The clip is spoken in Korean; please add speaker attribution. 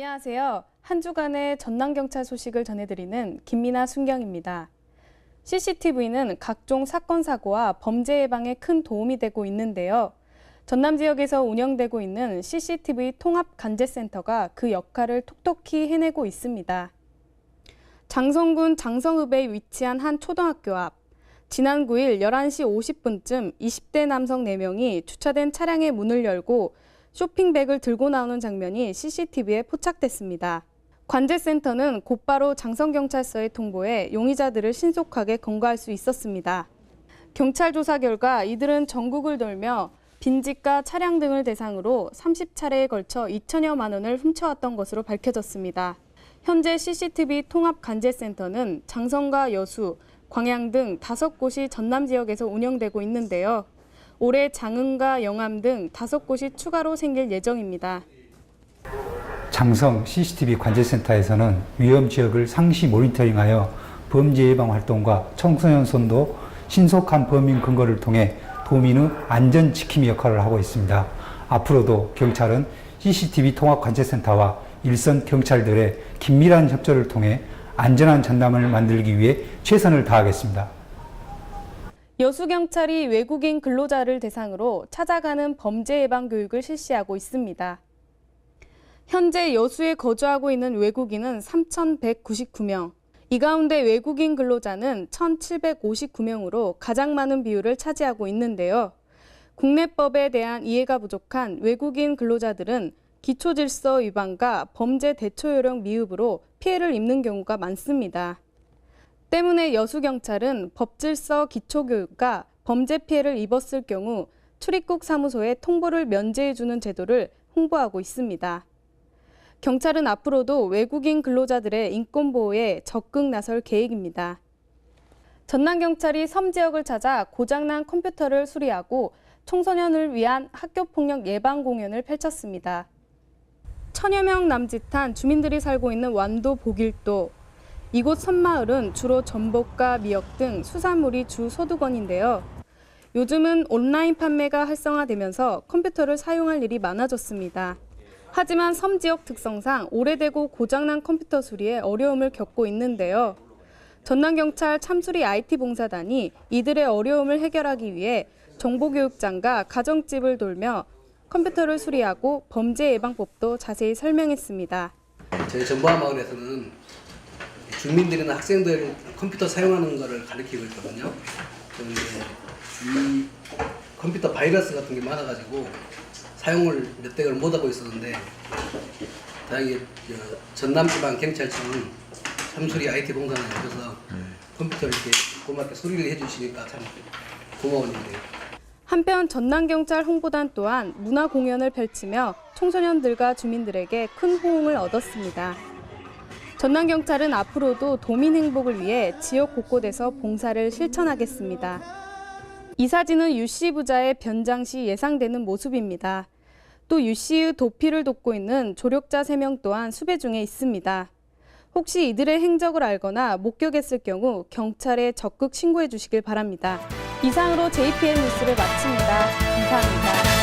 Speaker 1: 안녕하세요. 한 주간의 전남경찰 소식을 전해드리는 김민아 순경입니다. CCTV는 각종 사건 사고와 범죄 예방에 큰 도움이 되고 있는데요. 전남 지역에서 운영되고 있는 CCTV 통합 관제센터가 그 역할을 톡톡히 해내고 있습니다. 장성군 장성읍에 위치한 한 초등학교 앞 지난 9일 11시 50분쯤 20대 남성 4명이 주차된 차량의 문을 열고 쇼핑백을 들고 나오는 장면이 CCTV에 포착됐습니다. 관제센터는 곧바로 장성경찰서에 통보해 용의자들을 신속하게 검거할 수 있었습니다. 경찰 조사 결과 이들은 전국을 돌며 빈집과 차량 등을 대상으로 30차례에 걸쳐 2천여만 원을 훔쳐왔던 것으로 밝혀졌습니다. 현재 CCTV 통합 관제센터는 장성과 여수, 광양 등 다섯 곳이 전남 지역에서 운영되고 있는데요. 올해 장흥과 영암 등 다섯 곳이 추가로 생길 예정입니다.
Speaker 2: 장성 CCTV 관제센터에서는 위험 지역을 상시 모니터링하여 범죄 예방 활동과 청소년 선도 신속한 범인 근거를 통해 도민의 안전 지킴이 역할을 하고 있습니다. 앞으로도 경찰은 CCTV 통합 관제센터와 일선 경찰들의 긴밀한 협조를 통해 안전한 전남을 만들기 위해 최선을 다하겠습니다.
Speaker 1: 여수경찰이 외국인 근로자를 대상으로 찾아가는 범죄 예방 교육을 실시하고 있습니다. 현재 여수에 거주하고 있는 외국인은 3,199명. 이 가운데 외국인 근로자는 1,759명으로 가장 많은 비율을 차지하고 있는데요. 국내법에 대한 이해가 부족한 외국인 근로자들은 기초질서 위반과 범죄 대처 요령 미흡으로 피해를 입는 경우가 많습니다. 때문에 여수경찰은 법질서 기초교육과 범죄 피해를 입었을 경우 출입국 사무소에 통보를 면제해주는 제도를 홍보하고 있습니다. 경찰은 앞으로도 외국인 근로자들의 인권 보호에 적극 나설 계획입니다. 전남경찰이 섬 지역을 찾아 고장난 컴퓨터를 수리하고 청소년을 위한 학교폭력 예방 공연을 펼쳤습니다. 천여 명 남짓한 주민들이 살고 있는 완도 보길도 이곳 섬마을은 주로 전복과 미역 등 수산물이 주 소득원인데요. 요즘은 온라인 판매가 활성화되면서 컴퓨터를 사용할 일이 많아졌습니다. 하지만 섬 지역 특성상 오래되고 고장난 컴퓨터 수리에 어려움을 겪고 있는데요. 전남경찰 참수리 IT 봉사단이 이들의 어려움을 해결하기 위해 정보교육장과 가정집을 돌며 컴퓨터를 수리하고 범죄 예방법도 자세히 설명했습니다.
Speaker 3: 저희 전보아 마을에서는 주민들이나 학생들 컴퓨터 사용하는 것을 가르치고 있거든요. 그런데 이 컴퓨터 바이러스 같은 게 많아가지고 사용을 몇 대를 못 하고 있었는데 다행히 저 전남지방 경찰청은 참수리 IT 봉사에 오셔서 컴퓨터를 이렇게 고맙게 수리를 해주시니까 참 고마운 일이에요.
Speaker 1: 한편 전남경찰 홍보단 또한 문화 공연을 펼치며 청소년들과 주민들에게 큰 호응을 얻었습니다. 전남경찰은 앞으로도 도민 행복을 위해 지역 곳곳에서 봉사를 실천하겠습니다. 이 사진은 유 씨 부자의 변장 시 예상되는 모습입니다. 또 유 씨의 도피를 돕고 있는 조력자 3명 또한 수배 중에 있습니다. 혹시 이들의 행적을 알거나 목격했을 경우 경찰에 적극 신고해 주시길 바랍니다. 이상으로 JPN 뉴스를 마칩니다. 감사합니다.